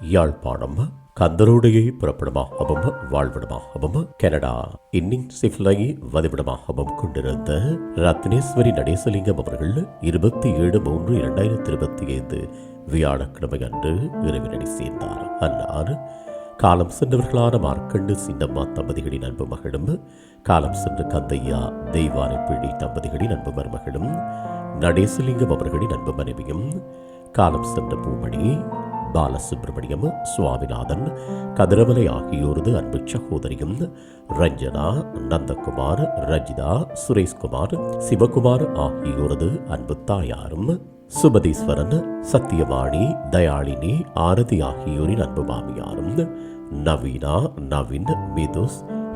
யாழ்ப்பாணம் கந்தரோடையை புறப்படமாகவும் வாழ்விடமாகவும் கனடா இன்னிங் சிஃப்லை வதிவிடமாகவும் கொண்டிருந்த ரத்னேஸ்வரி நடேசலிங்கம் அவர்கள் இருபத்தி ஏழு மூன்று இரண்டாயிரத்தி இருபத்தி ஐந்து வியாழக்கிழமை அன்று இறைவனடி சேர்ந்தார். அன்னார் காலம் சென்றவர்களான மார்க்கண்டு சின்னம்மா தம்பதிகளின் அன்பு மகளும் காலம் சென்ற கந்தையா தெய்வானை பிழி தம்பதிகளின் அன்பு மருமகளும் நடேசலிங்கம் அவர்களின் அன்பு மனைவியும் காலம் சென்ற பூமணி பாலசுப்ரமணியம் சுவாமிநாதன் கதிரவலை ஆகியோரது அன்பு சகோதரியும் ரஞ்சனா நந்தகுமார் ரஜிதா சுரேஷ்குமார் சிவகுமார் ஆகியோரது அன்பு தாயாரும் சுபதீஸ்வரன் சத்தியவாணி தயாளினி ஆரதி ஆகியோரின் அன்பு மாமியாரும் நவீனா நவீன் மிதுஸ்